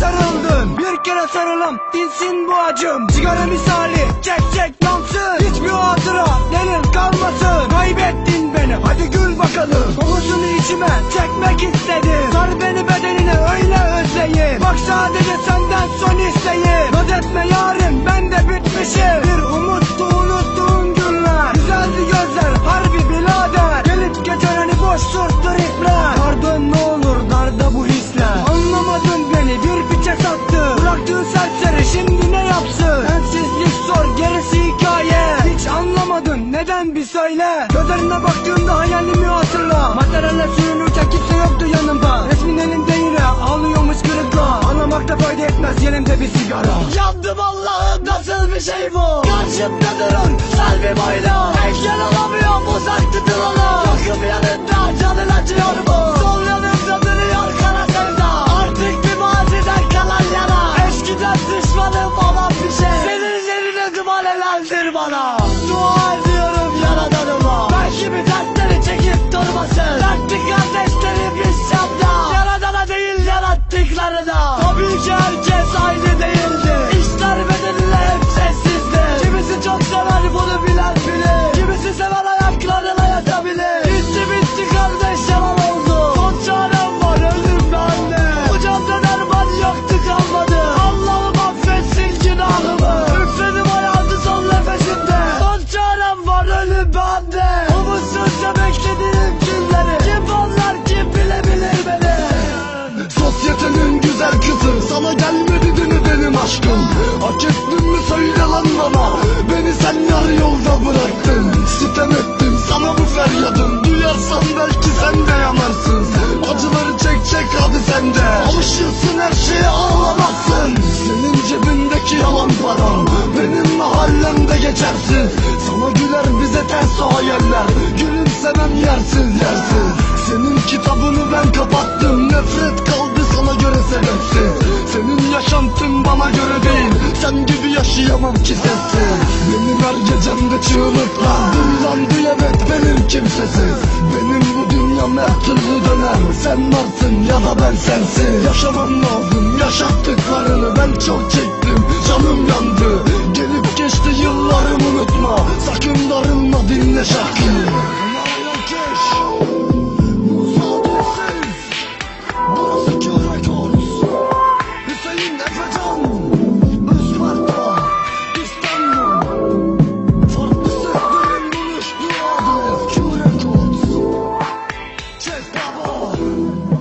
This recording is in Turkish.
sana sarılım dinsin bu acım. Sigara misali çek çek yansın Hiçbir hatıra gelir kalmasın. Kaybettin beni hadi gül bakalım. Kokusunu içime çekmek istedim. Sar beni bedenine öyle özleyin Bak sadece senden son isteğim Naz etme yarim ben de bitmişim. Bir umuttu unuttuğun günler. Güzeldi gözler harbi birader. Gelip geçeni boş surttur ipler. Pardon baktığımda hayalimi hatırla. Materalle sürünürken kimse yoktu yanımda. Resmin elindeydi ağlıyormuş kırıkla. Anlamakta fayda etmez yerimde bir sigara. Yandım Allah'ım nasıl bir şey bu? Karşımda durun selvi boylu Engel olamıyorum uzak tutulalım Yokum yanında canın acıyor mu? Sol yanımda duruyor kara sevda. Artık bir maziden kalan yara. Eskiden düşmanım olan bir şey. Senin yerine duman elendir bana. Dua all myself. Aşkım. Hak mi söyle lan bana. Beni sen yarı yolda bıraktın. Sitem ettim sana bu feryadım Duyarsan belki sen de yanarsın. Acıları çek çek hadi sen de. Alışırsın her şeye ağlamazsın Senin cebindeki yalan paran Benim mahallemde geçersiz Sana güler bize ters o hayaller. Gülümsemem yersiz yersiz. Senin kitabını ben kapattım. Nefret kaldı göre sebepsiz Senin yaşantın bana göre değil. Sen gibi yaşayamam ki sensiz Benim her gecemde çığlıklar Duylandı evet benim kimsesiz. Benim bu dünyam her türlü döner. Sen varsın ya da ben sensiz Yaşamam lazım. Yaşattıklarını Ben çok çektim. Canım yandı. Gelip geçti yıllarım unutma. Sakın darılma dinle şarkıyı. Oh.